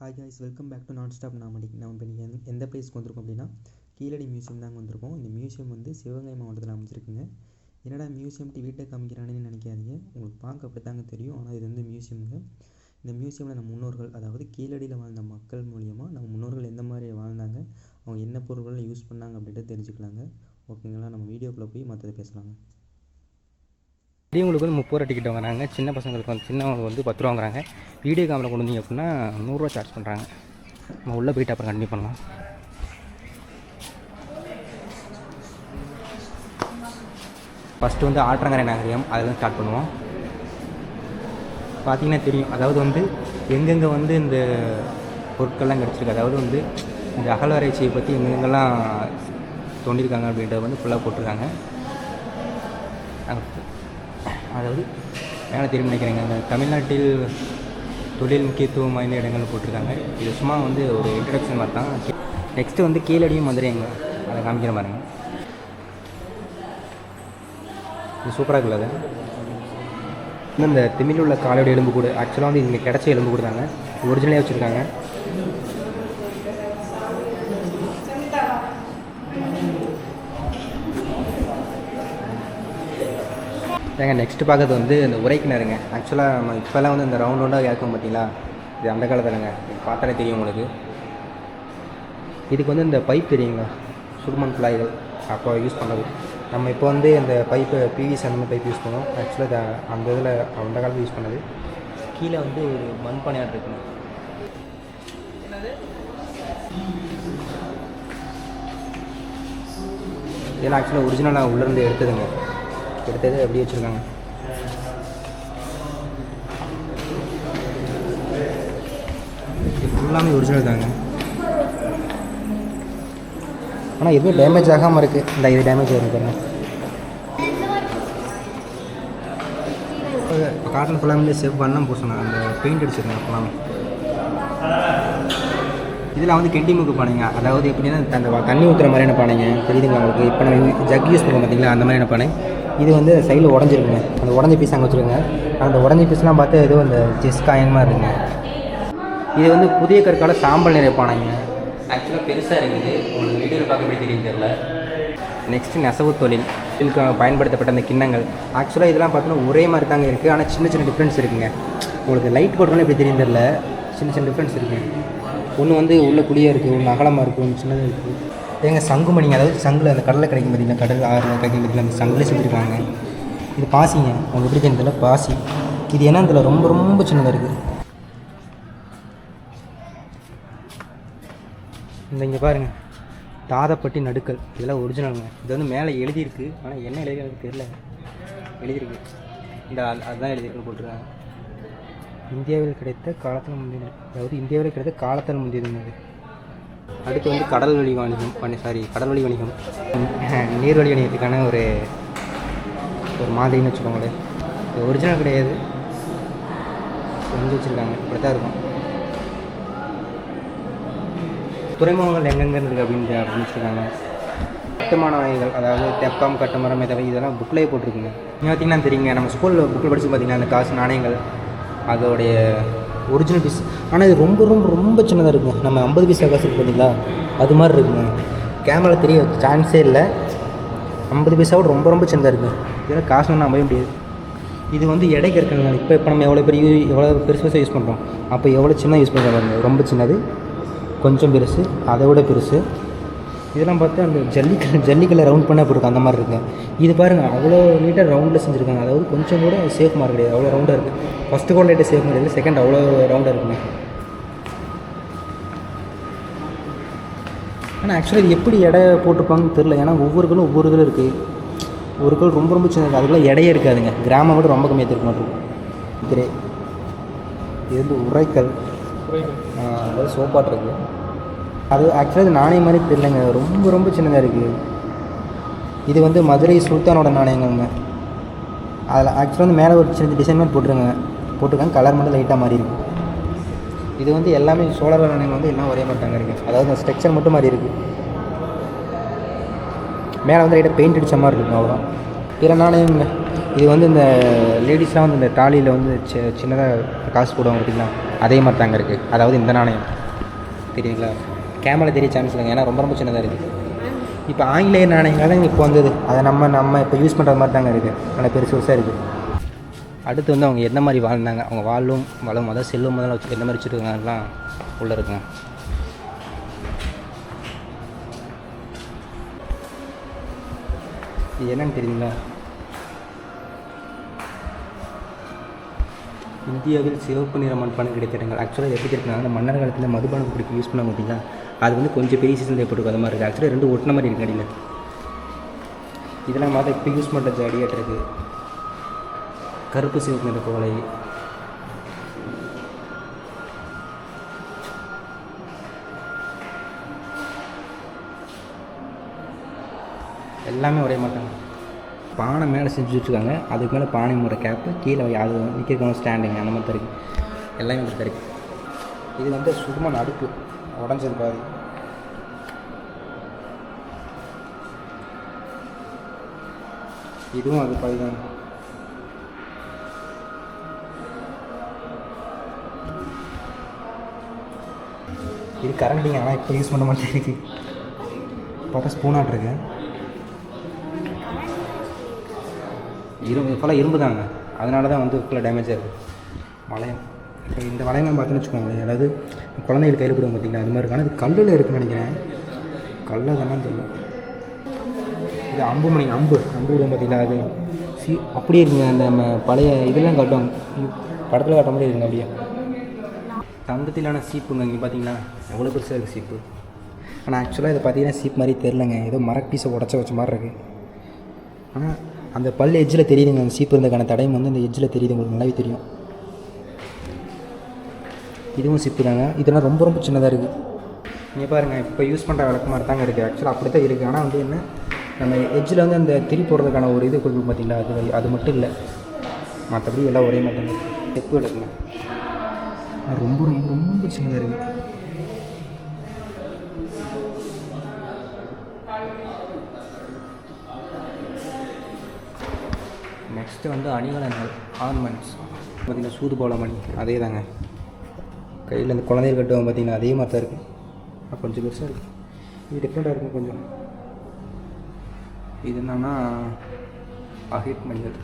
Hi guys welcome back to nonstop நாமடி நம்ம இப்போ நீங்கள் எந்த பிளேஸ்க்கு வந்திருக்கோம் அப்படின்னா கீழடி மியூசியம் தாங்க வந்திருக்கோம். இந்த மியூசியம் வந்து சிவகங்கை மாவட்டத்தில் அமைச்சிருக்குங்க என்னடா மியூசியம்ட்டு வீட்டை காமிக்கிறானேன்னு நினைக்காதீங்க. உங்களுக்கு பார்க்க அப்படி தாங்க தெரியும். ஆனால் இது வந்து மியூசியம்ங்க இந்த மியூசியமில் நம்ம முன்னோர்கள் அதாவது கீழடியில் வாழ்ந்த மக்கள் மூலியமாக நம்ம முன்னோர்கள் எந்த மாதிரி வாழ்ந்தாங்க அவங்க என்ன பொருள்கள் யூஸ் பண்ணாங்க அப்படின்ட்டு தெரிஞ்சுக்கலாங்க. ஓகேங்களா? நம்ம வீடியோக்குள்ளே போய் மற்றது பேசலாங்க. பெரியவங்களுக்கு வந்து முப்பது ரூபா டிக்கெட் வாங்குறாங்க. சின்ன பசங்களுக்கு வந்து சின்னவங்களுக்கு வந்து பத்து ரூபா வாங்குறாங்க. வீடியோ கேமரா கொண்டு வந்தீங்க அப்படின்னா நூறுரூவா சார்ஜ் பண்ணுறாங்க நம்ம உள்ளே போயிட்டு அப்புறம் கண்டினியூ பண்ணலாம். ஃபஸ்ட்டு வந்து ஆற்றங்கரை நகரியம். அதில் ஸ்டார்ட் பண்ணுவோம். பார்த்தீங்கன்னா தெரியும். அதாவது வந்து எங்கெங்கே வந்து இந்த பொருட்கள்லாம் கிடச்சிருக்கு. அதாவது வந்து இந்த அகழ்வாராய்ச்சியை பற்றி எங்கெங்கெல்லாம் தோண்டியிருக்காங்க அப்படின்றத வந்து ஃபுல்லாக போட்டிருக்காங்க. அதாவது வேலை திரும்பி நினைக்கிறேங்க. இந்த தமிழ்நாட்டில் தொழில் முக்கியத்துவம் வாய்ந்த இடங்கள் போட்டிருக்காங்க. இது சும்மா வந்து ஒரு இன்ட்ரடக்ஷன் மாதிரி தான். நெக்ஸ்ட்டு வந்து கீழடியும் மதுரைங்க. அதை காமிக்கிற பாருங்க. இது சூப்பராக இருக்குல்ல அது? இன்னும் இந்த திமிழில் உள்ள காலோட எலும்பு கூடு ஆக்சுவலாக வந்து இங்கே கிடச்ச எலும்பு கூட தாங்க. ஒரிஜினலே வச்சுருக்காங்க. ஏங்க நெக்ஸ்ட் பார்க்கறது வந்து இந்த உரைக்கிணறுங்க. ஆக்சுவலாக நம்ம இப்போல்லாம் வந்து இந்த ரவுண்ட் ரவுண்டாக கேட்கும் பார்த்தீங்களா இது அந்த காலத்துலங்க. பார்த்தாலே தெரியும் உங்களுக்கு. இதுக்கு வந்து இந்த பைப் தெரியுங்களா? சுடுமண் குழாய்கள். அப்போ யூஸ் பண்ணது. நம்ம இப்போ வந்து இந்த பைப்பு பிவிசி அந்த மாதிரி பைப் யூஸ் பண்ணுவோம் ஆக்சுவலாக அந்த இதில் அந்த காலத்தில் யூஸ் பண்ணது. கீழே வந்து ஒரு மண்பானையாக இருக்குங்க. இதெல்லாம் ஆக்சுவலாக ஒரிஜினலாக உள்ளேருந்து எடுத்ததுங்க. எடுத்தது அப்படியே வச்சுருக்காங்க. ஃபுல்லாமே ஒரிஜினல் தாங்க. ஆனால் எதுவும் டேமேஜ் ஆகாமல் இருக்குது இந்த இது டேமேஜ் ஆகிருக்கு பாருங்க. இப்போ காட்டன் ஃபுல்லாமே செவ் வண்ணம் பூசணும் அந்த பெயிண்ட் அடிச்சிருக்கேன் ஃபுல்லாமே இதில் வந்து கெண்டி மூக்கு பானைங்க. அதாவது எப்படின்னா அந்த தண்ணி ஊற்றுற மாதிரியான பானைங்க. தெரியுதுங்களா உங்களுக்கு? இப்போ நம்ம ஜக் யூஸ் பண்ணுவோம் பார்த்தீங்களா அந்த மாதிரியான பானை. இது வந்து சைடில் உடஞ்சிருக்குங்க. அந்த உடஞ்ச பீஸ் அங்கே வச்சுருங்க அந்த உடஞ்ச பீஸ்லாம் பார்த்து ஏதோ அந்த ஜெஸ் காயின் மாதிரி இருக்குங்க. இது வந்து புதிய கற்கால சாம்பல் நிறை பானைங்க. ஆக்சுவலாக பெருசாக இருக்குது. உங்களுக்கு வீடியோவில் பார்க்க எப்படி தெரியும் தெரியல. நெக்ஸ்ட்டு நெசவு தொழில். இதுக்கு பயன்படுத்தப்பட்ட அந்த கிண்ணங்கள். ஆக்சுவலாக இதெல்லாம் பார்த்தீங்கன்னா ஒரே மாதிரி தாங்க இருக்குது ஆனால் சின்ன சின்ன டிஃப்ரென்ஸ் இருக்குங்க. உங்களுக்கு லைட் போட்டோன்னு எப்படி தெரியும் தெரியல. சின்ன சின்ன டிஃப்ரென்ஸ் இருக்குங்க. ஒன்று வந்து உள்ள குழியாக இருக்குது ஒன்று அகலமாக இருக்குது ஒன்று சின்னதாக இருக்குது ஏங்க சங்குமணிங்க அதாவது சங்கில் அந்த கடலில் கிடைக்கும் பார்த்தீங்கன்னா கடல் ஆறு கிடைக்கும் பார்த்தீங்கன்னா அந்த சங்கிலே செஞ்சுருக்காங்க இது பாசிங்க. உங்களுக்கு எப்படி தெரியல? பாசி. இது ஏன்னா இதில் ரொம்ப ரொம்ப சின்னதாக இருக்குது இந்த இங்கே பாருங்கள் தாதப்பட்டி நடுக்கல். இதெல்லாம் ஒரிஜினலுங்க இது வந்து மேலே எழுதியிருக்கு. ஆனால் என்ன எழுதி எனக்கு எழுதியிருக்கு. இந்த அதுதான் எழுதியிருக்குன்னு போட்டிருக்காங்க. இந்தியாவில் கிடைத்த காலத்தில் முந்தியது அதாவது இந்தியாவில் கிடைத்த காலத்தில் முந்தியதுங்க அடுத்து வந்து கடல் வழி வணிகம் பண்ணி சாரி கடல் வழி வணிகம். நீர்வழி வணிகத்துக்கான ஒரு ஒரு மாதிரின்னு வச்சுக்கோங்களேன். இது ஒரிஜினல் கிடையாது. செஞ்சு வச்சுருக்காங்க. இப்படி தான் இருக்கும். துறைமுகங்கள் எங்கெங்கே இருக்குது அப்படின்ட்டு அப்படின்னு வச்சுருக்காங்க. கட்டுமான வகைகள் அதாவது தெப்பம் கட்டுமரம் இதை இதெல்லாம் புக்லேயே போட்டிருக்குங்க. நீங்கள் பார்த்தீங்கன்னா தெரியுங்க நம்ம ஸ்கூலில் புக்கில் படித்து பார்த்தீங்கன்னா அந்த காசு நாணயங்கள் அதோடைய ஒரிஜினல் பிஸ் ஆனால் இது ரொம்ப ரொம்ப ரொம்ப சின்னதாக இருக்குங்க. நம்ம ஐம்பது பைசா காசு இருக்கு பார்த்தீங்களா அது மாதிரி இருக்குங்க. கேமரா தெரிய சான்ஸே இல்லை. ஐம்பது பைசாவோட ரொம்ப ரொம்ப சின்னதாக இருக்குங்க. இதெல்லாம் காசு நம்பவே முடியாது. இது வந்து இடைக்கு இருக்குங்க இப்போ இப்போ நம்ம எவ்வளோ பெரிய எவ்வளோ பெருசு பெருசாக யூஸ் பண்ணுறோம் அப்போ எவ்வளோ சின்ன யூஸ் பண்ணுறோம் ரொம்ப சின்னது. கொஞ்சம் பெருசு. அதை விட பெருசு. இதெல்லாம் பார்த்தா அந்த ஜல்லிக்கல் ஜல்லிக்கல்ல ரவுண்ட் பண்ண போட்டிருக்கு அந்த மாதிரி இருக்குங்க இது பாருங்கள் அவ்வளோ நீட்டாக ரவுண்டில் செஞ்சுருக்காங்க. அதாவது கொஞ்சம் கூட சேஃப் மார்க் கிடையாது. அவ்வளோ ரவுண்டாக இருக்குது ஃபஸ்ட்டு கூட லைட்டாக சேஃப் கிடையாது செகண்ட் அவ்வளோ ரவுண்டாக இருக்குங்க ஆனால் ஆக்சுவலாக இது எப்படி எடை போட்டிருப்பாங்கன்னு தெரில ஏன்னா ஒவ்வொரு கல்லும் ஒவ்வொரு இதில் இருக்குது ஒரு கல் ரொம்ப ரொம்ப சின்னது அதுக்குள்ள எடையே இருக்காதுங்க. கிராமம் கூட ரொம்ப கம்மியாக இருக்க மாட்டிருக்கும் கிரே இது வந்து உரைக்கல். அதாவது சோப்பாட் இருக்குது அது ஆக்சுவலாக இது நாணயம் மாதிரி தெரியலங்க. ரொம்ப ரொம்ப சின்னதாக இருக்குது இது வந்து மதுரை சுல்தானோட நாணயங்கள்ங்க. அதில் ஆக்சுவலாக வந்து மேலே ஒரு சின்ன டிசைன் மாதிரி போட்டுருங்க போட்டுருக்காங்க. கலர் மட்டும் லைட்டாக மாறி இருக்கு. இது வந்து எல்லாமே சோழர் நாணயங்கள் வந்து எல்லாம் ஒரே மாதிரி தாங்க இருக்குது அதாவது அந்த ஸ்ட்ரக்சர் மட்டும் மாறி இருக்குது மேலே வந்து லைட்டாக பெயிண்ட் அடித்த மாதிரி இருக்கும் அவ்வளோ பிற நாணயங்க. இது வந்து இந்த லேடிஸ்லாம் வந்து இந்த டாலியில் வந்து சி சின்னதாக காசு போடுவாங்க பார்த்திங்களா அதே மாதிரி தாங்க இருக்குது அதாவது இந்த நாணயம். தெரியுங்களா கேமரா தெரிய சான்ஸ் இல்லைங்க. ஏன்னா ரொம்ப ரொம்ப சின்னதாக இருக்குது இப்போ ஆங்கிலேய நாணயங்கள் தான் இப்போ வந்தது. அதை நம்ம நம்ம இப்போ யூஸ் பண்ணுற மாதிரி தாங்க இருக்குது நல்லா பெருசு பெருசாக இருக்குது அடுத்து வந்து அவங்க என்ன மாதிரி வாழ்ந்தாங்க? அவங்க வாழும் வளம் அதாவது செல்லும் முதல்ல வச்சு என்ன மாதிரி வச்சுருக்காங்கலாம் உள்ளே இருக்குங்க. இது என்னன்னு தெரியுங்களா? இந்தியாவில் சிவப்பு நிற மண்பானம் கிடைத்த இடங்கள். ஆக்சுவலாக எப்படி இருக்குன்னா அந்த மன்னர் காலத்தில் மதுபானம் குடிக்க யூஸ் பண்ண பார்த்தீங்களா அது வந்து கொஞ்சம் பெரிய சீசன் தேவைப்பட்டிருக்கும் அது மாதிரி இருக்குது ஆக்சுவலாக ரெண்டு ஒட்டின மாதிரி இருக்குது அடியில் இதெல்லாம் மாதிரி இப்போ யூஸ் பண்ணுற ஜாடியாட்டு இருக்குது கருப்பு சிவப்பு நிற கோலை. எல்லாமே ஒரே மாட்டாங்க பானை மேலே செஞ்சு வச்சுருக்காங்க. அதுக்கு மேலே பானை முறை கேப்பு கீழே அது நிற்கிறவங்க ஸ்டாண்டிங் அந்த மாதிரி தான் இருக்குது எல்லாமே இப்படி இருக்குது இது வந்து சுடுமண் அடுப்பு. உடஞ்சது பாதி. இதுவும் அது பாதி தான் இது கரண்டிங்க ஆனால் இப்போ யூஸ் பண்ண மாட்டேன் இருக்கு பார்த்தா ஸ்பூனாக இருக்கு. இரும்பு ஃபுல்லாக இரும்பு தாங்க அதனால தான் வந்து ஃபுல்லாக டேமேஜாக இருக்குது மழையம் இந்த வளையம்லாம் பார்த்தோன்னு வச்சுக்கோங்களேன் அதாவது குழந்தைகள் கையில் கொடுங்க பார்த்தீங்களா அது மாதிரி இருக்கு ஆனால் இது கல்லில் இருக்குன்னு நினைக்கிறேன். கல்லை தானே தெரியும். இது அம்பு மணி அம்பு. அம்பு விடுவோம் பார்த்தீங்களா அது. சி அப்படியே இருக்குங்க அந்த நம்ம பழைய இதெல்லாம் காட்டுவாங்க படத்தில் காட்டுற மாதிரி இருக்குங்க அப்படியே. தங்கத்திலான சீப்புங்க இங்கே பார்த்தீங்களா. எவ்வளோ பெருசாக இருக்குது சீப்பு. ஆனால் ஆக்சுவலாக இதை பார்த்தீங்கன்னா சீப் மாதிரி தெரிலங்க ஏதோ மரக் பீஸை உடச்ச வச்ச மாதிரி இருக்குது ஆனால் அந்த பல் எஜ்ஜில் தெரியுதுங்க அந்த சீப்பு இருந்தக்கான தடையும் வந்து அந்த எஜ்ஜில் தெரியுது உங்களுக்கு நல்லாவே தெரியும். இதுவும் சிப்பி தாங்க இதெல்லாம் ரொம்ப ரொம்ப சின்னதாக இருக்குது நீங்கள் பாருங்கள் இப்போ யூஸ் பண்ணுற விளக்கு மாதிரி தாங்க இருக்குது ஆக்சுவலாக அப்படி தான் இருக்குது ஆனால் வந்து என்ன நம்ம எஜ்ஜில் வந்து அந்த திரி போடுறதுக்கான ஒரு இது கொடுக்கும் பார்த்தீங்களா அது அது மட்டும் இல்லை. மற்றபடி எல்லாம் ஒரே மாதிரி தாங்க செப்பு விளக்குங்க. ரொம்ப ரொம்ப ரொம்ப சின்னதாக இருக்குது நெக்ஸ்ட்டு வந்து அணிகலன்கள் ஆர்னமெண்ட்ஸ் பார்த்தீங்கன்னா சூது போல மணி. அதே தாங்க கையில் அந்த குழந்தைகள் கட்டுவாங்க பார்த்தீங்கன்னா அதே மாதிரி தான் இருக்குது அது கொஞ்சம் பெருசாக இருக்குது இது டிஃப்ரெண்ட்டாக இருக்கும் கொஞ்சம். இது என்னன்னா அஹிட் மணிகள்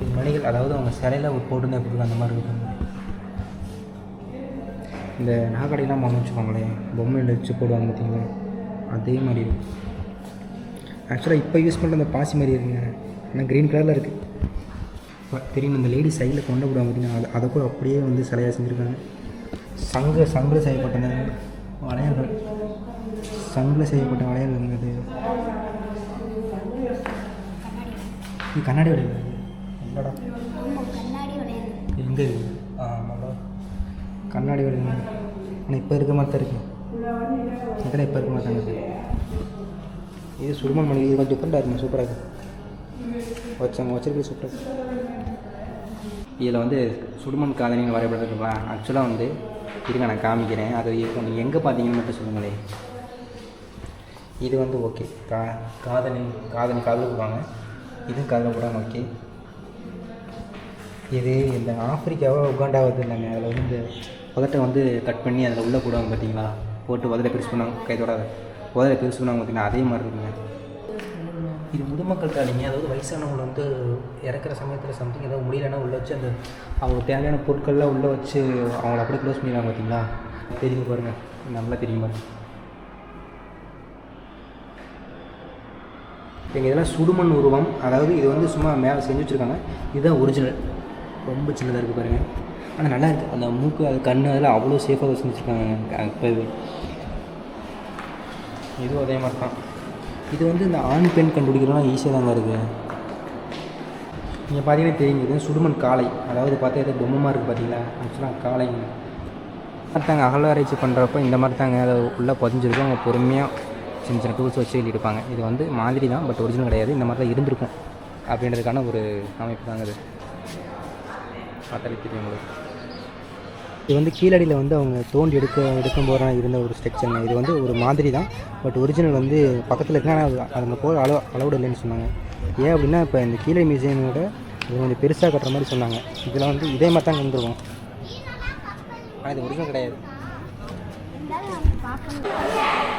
இது மணிகள் அதாவது அவங்க சிலையில் போட்டுருந்தா எப்படி இருக்கும் அந்த மாதிரி இருக்கும். இந்த நகைக்கடையெல்லாம் வாங்க வச்சுக்கோங்களேன் பொம்மையில் வச்சு போடுவாங்க பார்த்தீங்களா அதே மாதிரி இருக்கும். ஆக்சுவலாக இப்போ யூஸ் பண்ணுற அந்த பாசி மாதிரி இருக்குங்க. ஆனால் க்ரீன் கலரில் இருக்குது தெரியும் இந்த லேடி சைடில் கொண்டு விடுவாங்க பார்த்தீங்கன்னா அதை கூட அப்படியே வந்து சிலையாக செஞ்சுருக்காங்க. சங்கு சங்கில் செய்யப்பட்ட வளையல்கள். சங்கில் செய்யப்பட்ட வளையல்கள் அது இது? கண்ணாடி வளையல் இல்லைடா. எங்கே ஆமாடா. கண்ணாடி வளையல். ஆனால் இப்போ இருக்க மாதிரி தான் இருக்கு. இதெல்லாம் இப்போ இருக்க மாதிரி தான் இருக்கு? இது சுருமன் மணி இது கொஞ்சம் டிஃப்ரெண்ட்டாக இருக்குங்க சூப்பராக இருக்குது வச்சாங்க வச்சிருக்கிறது சூப்பராக இதில் வந்து சுடுமண் காதலிகள் வரைபடத்துக்குங்களா ஆக்சுவலாக வந்து இருங்க நான் காமிக்கிறேன். அதை இப்போ நீங்கள் எங்கே பார்த்தீங்கன்னு மட்டும் சொல்லுங்களேன் இது வந்து ஓகே கா காதலின் காதலி காதல் போடுவாங்க. இது காதல் போடாமல் ஓகே இது இந்த ஆப்பிரிக்காவோ உகாண்டாவது இல்லைங்க அதில் வந்து இந்த உதட்டை வந்து கட் பண்ணி அதில் உள்ளே போடுவாங்க பார்த்தீங்களா? போட்டு உதட்டை பெருசு பண்ணுவாங்க கை தொடாத உதட்டை பெருசு பண்ணுவாங்க பார்த்தீங்கன்னா அதே மாதிரி இருக்குங்க. இது முதுமக்கள் காலிங்க அதாவது வயசானவங்களை வந்து இறக்குற சமயத்தில் சம்திங் ஏதாவது முடியலன்னா உள்ளே வச்சு அந்த அவங்களுக்கு தேவையான பொருட்கள்லாம் உள்ளே வச்சு அவங்கள அப்படியே க்ளோஸ் பண்ணிடுவாங்க பார்த்தீங்களா தெரியுங்க பாருங்கள் நல்லா தெரியும் பாருங்கள் எங்கள் இதெல்லாம் சுடுமண் உருவம். அதாவது இது வந்து சும்மா மேலே செஞ்சு வச்சுருக்காங்க. இதுதான் ஒரிஜினல் ரொம்ப சின்னதாக இருக்குது பாருங்கள் ஆனால் நல்லா இருக்குது அந்த மூக்கு அது கண் அதெல்லாம் அவ்வளோ சேஃபாக செஞ்சு வச்சுருக்காங்க இப்போ இதுவும் அதே மாதிரி தான் இது வந்து இந்த ஆண் பெண் கண்டுபிடிக்கிறதுலாம் ஈஸியாக தாங்க இருக்குது நீங்கள் பார்த்தீங்கன்னா தெரியுங்க இது சுடுமண் காளை. அதாவது பார்த்தா எதாவது பொம்மமாக இருக்குது பார்த்தீங்களா ஆக்சுவலாக காளைங்க. தாங்க அகழ்வாராய்ச்சி பண்ணுறப்ப இந்த மாதிரி தாங்க அதை உள்ளே பதிஞ்சிருக்கும். அவங்க பொறுமையாக சின்ன சின்ன டூல்ஸ் வச்சு எழுதியிருப்பாங்க. இது வந்து மாதிரி தான் பட் ஒரிஜினல் கிடையாது. இந்த மாதிரி தான் இருந்திருக்கும். அப்படின்றதுக்கான ஒரு அமைப்பு தாங்க இது. பார்த்தாலே தெரியும் உங்களுக்கு. இது வந்து கீழடியில் வந்து அவங்க தோண்டி எடுக்க எடுக்கும் போகிற இருந்த ஒரு ஸ்ட்ரக்சருங்க இது வந்து ஒரு மாதிரி தான். பட் ஒரிஜினல் வந்து பக்கத்தில் இருக்குன்னா ஆனால் அது அதில் போக அளவு அளவுடு இல்லைன்னு சொன்னாங்க. ஏன் அப்படின்னா இப்போ இந்த கீழடி மியூசியமோட இது கொஞ்சம் பெருசாக கட்டுற மாதிரி சொன்னாங்க. இதில் வந்து இதே மாதிரி தான் வந்துருவோம் ஆனால் இது ஒரிஜினல் கிடையாது.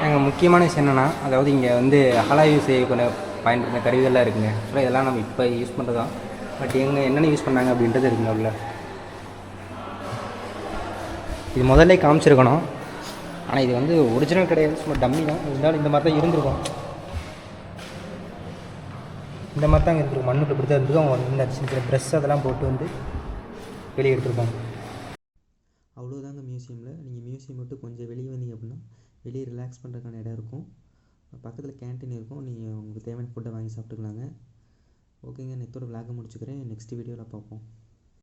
எங்கள் முக்கியமான விஷயம் என்னென்னா அதாவது இங்கே வந்து அகலாய்வு செய்யக்கூடிய பயன்படுத்தின கருவிகள்லாம் இருக்குங்க. ஆக்சுவலாக இதெல்லாம் நம்ம இப்போ யூஸ் பண்ணுறது தான் பட் எங்கே என்னென்ன யூஸ் பண்ணாங்க அப்படின்றது இருக்குங்க உள்ள. இது முதல்ல காமிச்சிருக்கணும். ஆனால் இது வந்து ஒரிஜினல் கிடையாது. சும்மா டம்மி தான். இருந்தாலும் இந்த மாதிரி தான் இருந்திருக்கும். இந்த மாதிரி தான் இருந்திருக்கும் மண்ணுக்கு இப்படி தான் இருந்திருக்கும் அவங்க இந்த சின்ன சின்ன ப்ரெஷ் அதெல்லாம் போட்டு வந்து வெளியே எடுத்துருப்பாங்க. அவ்வளோதாங்க மியூசியமில். நீங்கள் மியூசியம் மட்டும் கொஞ்சம் வெளியே வந்தீங்க அப்படின்னா வெளியே ரிலாக்ஸ் பண்ணுறதுக்கான இடம் இருக்கும். பக்கத்தில் கேன்டீன் இருக்கும். நீங்கள் உங்களுக்கு தேவையான ஃபுட்டை வாங்கி சாப்பிட்டுக்கலாங்க. ஓகேங்க. நெத்தோட விளாக முடிச்சுக்கிறேன். நெக்ஸ்ட் வீடியோவில் பார்ப்போம்.